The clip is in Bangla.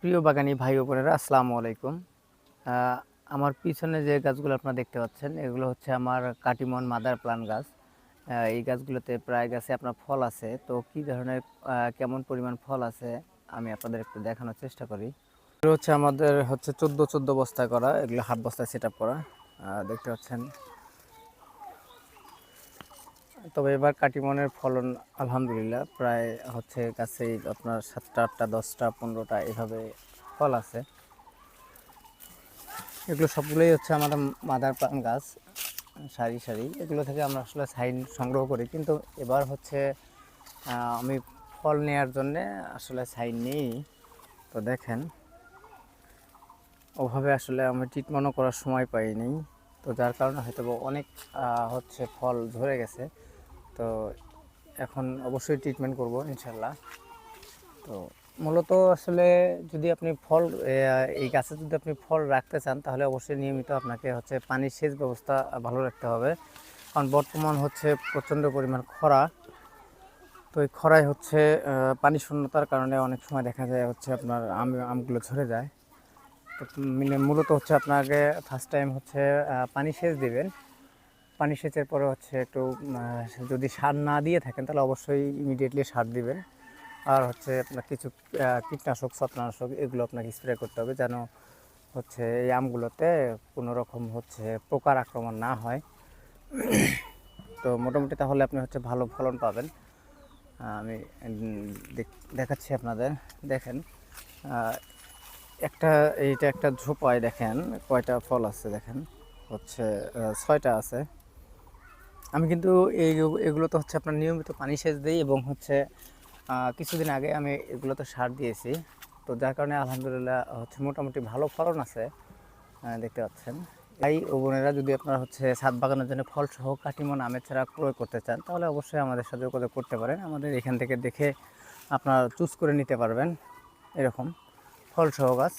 প্রিয় বাগানি ভাই বোনেরা, আসসালামু আলাইকুম। আমার পিছনে যে গাছগুলো আপনারা দেখতে পাচ্ছেন, এগুলো হচ্ছে আমার কাটিমন মাদার প্লান গাছ। এই গাছগুলোতে প্রায় গাছে আপনার ফল আছে, তো কি ধরনের কেমন পরিমাণ ফল আছে আমি আপনাদের একটু দেখানোর চেষ্টা করি। হচ্ছে আমাদের হচ্ছে চোদ্দ চোদ্দ বস্তা করা, এগুলো হাত বস্তায় সেট করা। দেখতে পাচ্ছেন তবে এবার কাটিমনের ফলন আলহামদুলিল্লাহ। প্রায় হচ্ছে কাছেই আপনার সাতটা, আটটা, দশটা, পনেরোটা এভাবে ফল আছে। এগুলো সবগুলোই হচ্ছে আমাদের মাদার প্লান গাছ, সারি সারি। এগুলো থেকে আমরা আসলে সাইন সংগ্রহ করি। কিন্তু এবার হচ্ছে আমি ফল নেওয়ার জন্যে আসলে সাইন নেই। তো দেখেন, ওভাবে আসলে আমি ট্রিটমেন্টও করার সময় পাইনি তো যার কারণে হয়তো অনেক হচ্ছে ফল ঝরে গেছে। তো এখন অবশ্যই ট্রিটমেন্ট করব, ইনশাল্লাহ। তো মূলত আসলে যদি আপনি ফল এই গাছে যদি আপনি ফল রাখতে চান, তাহলে অবশ্যই নিয়মিত আপনাকে হচ্ছে পানির সেচ ব্যবস্থা ভালো রাখতে হবে। কারণ বর্তমান হচ্ছে প্রচণ্ড পরিমাণ খরা। তো এই খরায় হচ্ছে পানি শূন্যতার কারণে অনেক সময় দেখা যায় হচ্ছে আপনার আম, আমগুলো ঝরে যায়। তো মানে মূলত হচ্ছে আপনাকে ফার্স্ট টাইম হচ্ছে পানি সেচ দিবেন। পানি সেচের পরে হচ্ছে একটু যদি সার না দিয়ে থাকেন, তাহলে অবশ্যই ইমিডিয়েটলি সার দিবেন। আর হচ্ছে আপনার কিছু কীটনাশক, ছত্রাকনাশক, এগুলো আপনাকে স্প্রে করতে হবে যেন হচ্ছে এই আমগুলোতে কোনো রকম হচ্ছে পোকার আক্রমণ না হয়। তো মোটামুটি তাহলে আপনি হচ্ছে ভালো ফলন পাবেন। আমি দেখাচ্ছি আপনাদের, দেখেন। একটা, এইটা একটা ঝোপায় দেখেন, কয়টা ফল আছে দেখেন। হচ্ছে ছয়টা আছে। আমি কিন্তু এই এগুলো তো হচ্ছে আপনার নিয়মিত পানি সেচ দিই এবং হচ্ছে কিছুদিন আগে আমি এগুলোতে সার দিয়েছি। তো যার কারণে আলহামদুলিল্লাহ হচ্ছে মোটামুটি ভালো ফলন আছে দেখতে পাচ্ছেন। তাই ও বোনেরা যদি আপনারা হচ্ছে ছাদ বাগানের জন্য ফল সহ কাটিমন আমের ছাড়া ক্রয় করতে চান, তাহলে অবশ্যই আমাদের সাথে যোগাযোগ করতে পারেন। আমাদের এখান থেকে দেখে আপনারা চুজ করে নিতে পারবেন, এরকম ফল সহ গাছ।